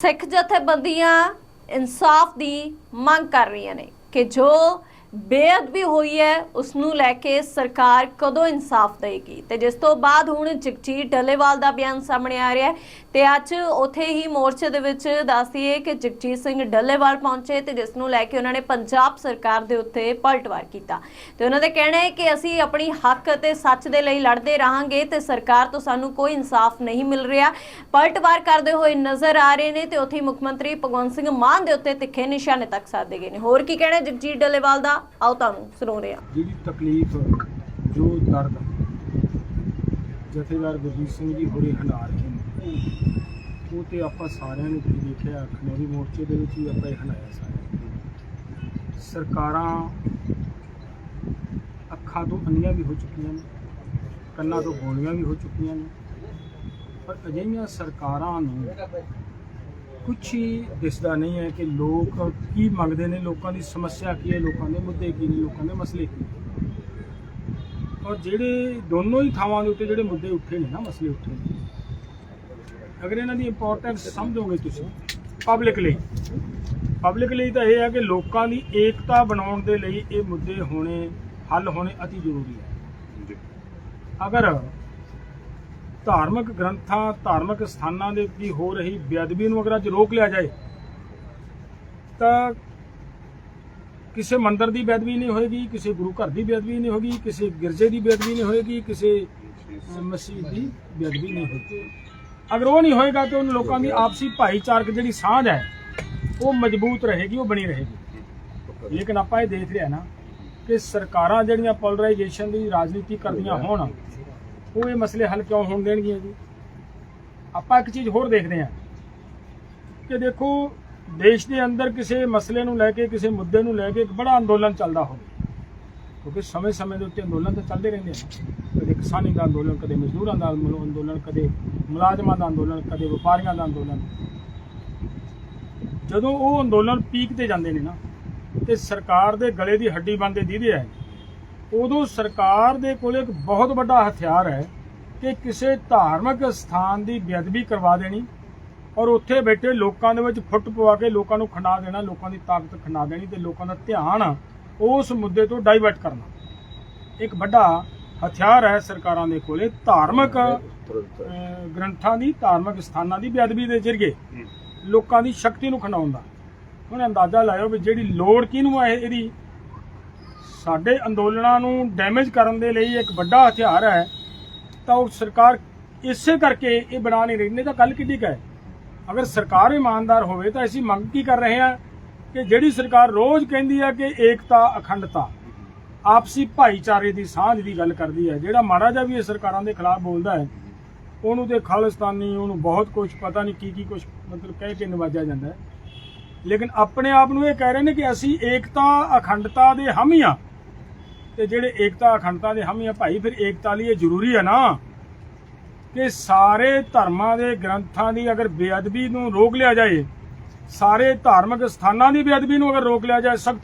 ਸਿੱਖ ਜਥੇਬੰਦੀਆਂ ਇਨਸਾਫ ਦੀ ਮੰਗ ਕਰ ਰਹੀਆਂ ਨੇ ਕਿ ਜੋ ਬੇਅਦਬੀ ਹੋਈ ਹੈ ਉਸ ਨੂੰ ਲੈ ਕੇ ਸਰਕਾਰ ਕਦੋਂ ਇਨਸਾਫ ਦੇਗੀ ਤੇ ਜਿਸ ਤੋਂ ਬਾਅਦ ਹੁਣ ਜਗਜੀਤ ਡੱਲੇਵਾਲ ਦਾ ਬਿਆਨ ਸਾਹਮਣੇ ਆ ਰਿਹਾ ਹੈ ਤੇ ਅੱਜ ਉਥੇ ਹੀ ਮੋਰਚੇ ਦੇ ਵਿੱਚ ਦੱਸਦੀਏ ਕਿ ਜਗਜੀਤ ਸਿੰਘ ਡੱਲੇਵਾਲ ਪਹੁੰਚੇ ਤੇ ਜਿਸ ਨੂੰ ਲੈ ਕੇ ਉਹਨਾਂ ਨੇ ਪੰਜਾਬ ਸਰਕਾਰ ਦੇ ਉੱਤੇ ਪਲਟਵਾਰ ਕੀਤਾ। ਤੇ ਉਹਨਾਂ ਦਾ ਕਹਿਣਾ ਹੈ ਕਿ ਅਸੀਂ ਆਪਣੀ ਹੱਕ ਅਤੇ ਸੱਚ ਦੇ ਲਈ ਲੜਦੇ ਰਹਾਂਗੇ ਤੇ ਸਰਕਾਰ ਤੋਂ ਸਾਨੂੰ ਕੋਈ ਇਨਸਾਫ ਨਹੀਂ ਮਿਲ ਰਿਹਾ। ਪਲਟਵਾਰ ਕਰਦੇ ਹੋਏ ਨਜ਼ਰ ਆ ਰਹੇ ਨੇ ਤੇ ਉੱਥੇ ਮੁੱਖ ਮੰਤਰੀ ਭਗਵੰਤ ਸਿੰਘ ਮਾਨ ਦੇ ਉੱਤੇ ਤਿੱਖੇ ਨਿਸ਼ਾਨੇ ਤੱਕ ਸਾਧੇ ਗਏ ਨੇ। ਹੋਰ ਕੀ ਕਹਿਣਾ ਜਗਜੀਤ ਡੱਲੇਵਾਲ ਦਾ? ਆਓ ਤੁਹਾਨੂੰ ਸੁਣਾਉਂਦੇ ਹਾਂ। ਜਿਹੜੀ ਤਕਲੀਫ ਜੋ ਦਰਦ ਜਥੇਦਾਰ ਗੁਰਜੀਤ ਸਿੰਘ ਜੀ ਹੋਰੇ ਹੰਡਾ ਰਹੇ ਉਹ ਤੇ ਆਪਾਂ ਸਾਰਿਆਂ ਨੇ ਵੀ ਦੇਖਿਆ ਖਨੌਰੀ ਮੋਰਚੇ ਦੇ ਵਿੱਚ ਵੀ ਆਪਾਂ ਇਹ ਹੰਡਾਇਆ ਸਾਰੇ ਸਰਕਾਰਾਂ ਅੱਖਾਂ ਤੋਂ ਅੰਨੀਆਂ ਵੀ ਹੋ ਚੁੱਕੀਆਂ ਨੇ, ਕੰਨਾਂ ਤੋਂ ਗੋਲੀਆਂ ਵੀ ਹੋ ਚੁੱਕੀਆਂ ਨੇ, ਪਰ ਅਜਿਹੀਆਂ ਸਰਕਾਰਾਂ ਨੂੰ ਕੁਝ ਹੀ ਦਿਸਦਾ ਨਹੀਂ ਹੈ ਕਿ ਲੋਕ ਕੀ ਮੰਗਦੇ ਨੇ, ਲੋਕਾਂ ਦੀ ਸਮੱਸਿਆ ਕੀ ਹੈ, ਲੋਕਾਂ ਦੇ ਮੁੱਦੇ ਕੀ ਨੇ, ਲੋਕਾਂ ਦੇ ਮਸਲੇ ਕੀ ਨੇ। ਔਰ ਜਿਹੜੇ ਦੋਨੋਂ ਹੀ ਥਾਵਾਂ ਦੇ ਉੱਤੇ ਜਿਹੜੇ ਮੁੱਦੇ ਉੱਠੇ ਨੇ ਨਾ, ਮਸਲੇ ਉੱਠੇ ਨੇ ਅਗਰ ਇਹਨਾਂ ਦੀ ਇੰਪੋਰਟੈਂਸ ਸਮਝੋਗੇ ਤੁਸੀਂ ਪਬਲਿਕ ਲਈ। ਪਬਲਿਕ ਲਈ ਤਾਂ ਇਹ ਹੈ ਕਿ ਲੋਕਾਂ ਦੀ ਏਕਤਾ ਬਣਾਉਣ ਦੇ ਲਈ ਇਹ ਮੁੱਦੇ ਹੋਣੇ ਹੱਲ ਹੋਣੇ ਅਤੀ ਜ਼ਰੂਰੀ ਹੈ। ਅਗਰ ਧਾਰਮਿਕ ਗ੍ਰੰਥਾਂ ਧਾਰਮਿਕ ਸਥਾਨਾਂ ਦੇ ਉੱਤੇ ਹੋ ਰਹੀ ਬੇਅਦਬੀ ਨੂੰ ਅਗਰ ਅੱਜ ਰੋਕ ਲਿਆ ਜਾਏ ਤਾਂ ਕਿਸੇ ਮੰਦਿਰ ਦੀ ਬੇਅਦਬੀ ਨਹੀਂ ਹੋਏਗੀ ਕਿਸੇ ਗੁਰੂ ਘਰ ਦੀ ਬੇਅਦਬੀ ਨਹੀਂ ਹੋਏਗੀ ਕਿਸੇ ਗਿਰਜੇ ਦੀ ਬੇਅਦਬੀ ਨਹੀਂ ਹੋਏਗੀ ਕਿਸੇ ਮਸਜਿਦ ਦੀ ਬੇਅਦਬੀ ਨਹੀਂ ਹੋਏਗੀ। ਅਗਰ ਉਹ ਨਹੀਂ ਹੋਏਗਾ ਤਾਂ ਉਹਨਾਂ ਲੋਕਾਂ ਦੀ ਆਪਸੀ ਭਾਈਚਾਰਕ ਜਿਹੜੀ ਸਾਂਝ ਹੈ, ਉਹ ਮਜ਼ਬੂਤ ਰਹੇਗੀ, ਉਹ ਬਣੀ ਰਹੇਗੀ। ਲੇਕਿਨ ਆਪਾਂ ਇਹ ਦੇਖ ਰਿਹਾ ਨਾ ਕਿ ਸਰਕਾਰਾਂ ਜਿਹੜੀਆਂ ਪੋਲਰਾਈਜੇਸ਼ਨ ਦੀ ਰਾਜਨੀਤੀ ਕਰਦੀਆਂ ਹੋਣ, ਉਹ ਇਹ ਮਸਲੇ ਹੱਲ ਕਿਉਂ ਹੋਣ ਦੇਣਗੀਆਂ ਜੀ? ਆਪਾਂ ਇੱਕ ਚੀਜ਼ ਹੋਰ ਦੇਖਦੇ ਹਾਂ ਕਿ ਦੇਖੋ, ਦੇਸ਼ ਦੇ ਅੰਦਰ ਕਿਸੇ ਮਸਲੇ ਨੂੰ ਲੈ ਕੇ, ਕਿਸੇ ਮੁੱਦੇ ਨੂੰ ਲੈ ਕੇ ਇੱਕ ਬੜਾ ਅੰਦੋਲਨ ਚੱਲਦਾ ਹੋਵੇ। ਕਿਉਂਕਿ ਸਮੇਂ-ਸਮੇਂ ਦੇ ਉੱਤੇ ਅੰਦੋਲਨ ਤਾਂ ਚੱਲਦੇ ਰਹਿੰਦੇ ਆ ਕਿਸਾਨੀ ਦਾ ਅੰਦੋਲਨ, ਕਦੇ ਮਜ਼ਦੂਰਾਂ ਦਾ ਅੰਦੋਲਨ ਕਦੇ ਮੁਲਾਜ਼ਮਾਂ ਦਾ ਅੰਦੋਲਨ, ਕਦੇ ਵਪਾਰੀਆਂ ਦਾ ਅੰਦੋਲਨ। ਜਦੋਂ ਉਹ ਅੰਦੋਲਨ ਪੀਕ ਤੇ ਜਾਂਦੇ ਨੇ ਨਾ, ਤੇ ਸਰਕਾਰ ਦੇ ਗਲੇ ਦੀ ਹੱਡੀ ਬੰਦੇ ਦੀਦੇ ਹੈ ਉਦੋਂ ਸਰਕਾਰ ਦੇ ਕੋਲ ਇੱਕ ਬਹੁਤ ਵੱਡਾ ਹਥਿਆਰ ਹੈ ਕਿ ਕਿਸੇ ਧਾਰਮਿਕ ਸਥਾਨ ਦੀ ਬੇਅਦਬੀ ਕਰਵਾ ਦੇਣੀ ਔਰ ਉੱਥੇ ਬੈਠੇ ਲੋਕਾਂ ਦੇ ਵਿੱਚ ਫੁੱਟ ਪਵਾ ਕੇ ਲੋਕਾਂ ਨੂੰ ਖੰਡਾ ਦੇਣਾ, ਲੋਕਾਂ ਦੀ ਤਾਕਤ ਖੰਡਾ ਦੇਣੀ ਤੇ ਲੋਕਾਂ ਦਾ ਧਿਆਨ ਉਸ ਮੁੱਦੇ ਤੋਂ ਡਾਈਵਰਟ ਕਰਨਾ। ਇੱਕ ਵੱਡਾ ਹਥਿਆਰ ਹੈ ਸਰਕਾਰਾਂ ਦੇ ਕੋਲੇ ਧਾਰਮਿਕ ਗ੍ਰੰਥਾਂ ਦੀ ਧਾਰਮਿਕ ਸਥਾਨਾਂ ਦੀ ਬੇਅਦਬੀ ਦੇ ਜ਼ਰੀਏ ਲੋਕਾਂ ਦੀ ਸ਼ਕਤੀ ਨੂੰ ਖੰਡਾਉਣ ਦਾ। ਹੁਣ ਅੰਦਾਜ਼ਾ ਲਾਇਓ ਵੀ ਜਿਹੜੀ ਲੋੜ ਕਿਹਨੂੰ ਹੈ ਇਹਦੀ? ਸਾਡੇ ਅੰਦੋਲਨਾਂ ਨੂੰ ਡੈਮੇਜ ਕਰਨ ਦੇ ਲਈ ਇੱਕ ਵੱਡਾ ਹਥਿਆਰ ਹੈ ਤਾਂ ਉਹ ਸਰਕਾਰ ਇਸੇ ਕਰਕੇ ਇਹ ਬਣਾ ਨਹੀਂ ਰਹੀ ਨਹੀਂ ਤਾਂ ਕੱਲ ਕਿੱਡੀ ਕੁ ਹੈ। ਅਗਰ ਸਰਕਾਰ ਇਮਾਨਦਾਰ ਹੋਵੇ ਤਾਂ ਅਸੀਂ ਮੰਗ ਕੀ ਕਰ ਰਹੇ ਹਾਂ ਕਿ ਜਿਹੜੀ ਸਰਕਾਰ ਰੋਜ਼ ਕਹਿੰਦੀ ਹੈ ਕਿ ਏਕਤਾ ਅਖੰਡਤਾ ਆਪਸੀ ਭਾਈਚਾਰੇ ਦੀ ਸਾਂਝ ਦੀ ਗੱਲ ਕਰਦੀ ਹੈ। ਜਿਹੜਾ ਮਾੜਾ ਜਿਹਾ ਵੀ ਇਹ ਸਰਕਾਰਾਂ ਦੇ ਖਿਲਾਫ ਬੋਲਦਾ ਹੈ, ਉਹਨੂੰ ਤੇ ਖਾਲਿਸਤਾਨੀ, ਉਹਨੂੰ ਬਹੁਤ ਕੁਝ ਪਤਾ ਨਹੀਂ ਕੀ ਕੀ ਕੁਝ ਮਤਲਬ ਕਹਿ ਕੇ ਨਵਾਜਿਆ ਜਾਂਦਾ ਹੈ। ਲੇਕਿਨ ਆਪਣੇ ਆਪ ਨੂੰ ਇਹ ਕਹਿ ਰਹੇ ਨੇ ਕਿ ਅਸੀਂ ਏਕਤਾ, ਅਖੰਡਤਾ ਦੇ ਹਾਮੀ ਹਾਂ ਤੇ ਜਿਹੜੇ ਏਕਤਾ, ਅਖੰਡਤਾ ਦੇ ਹਾਮੀ ਆ ਭਾਈ ਫਿਰ ਏਕਤਾ ਲਈ ਇਹ ਜ਼ਰੂਰੀ ਹੈ ਨਾ? ਕਿ ਸਾਰੇ ਧਰਮਾਂ ਦੇ ਗ੍ਰੰਥਾਂ ਦੀ ਅਗਰ ਬੇਅਦਬੀ ਨੂੰ ਰੋਕ ਲਿਆ ਜਾਏ, ਸਾਰੇ ਧਾਰਮਿਕ ਸਥਾਨਾਂ ਦੀ ਬੇਅਦਬੀ ਨੂੰ ਅਗਰ ਰੋਕ ਲਿਆ ਜਾਏ, ਸਖਤ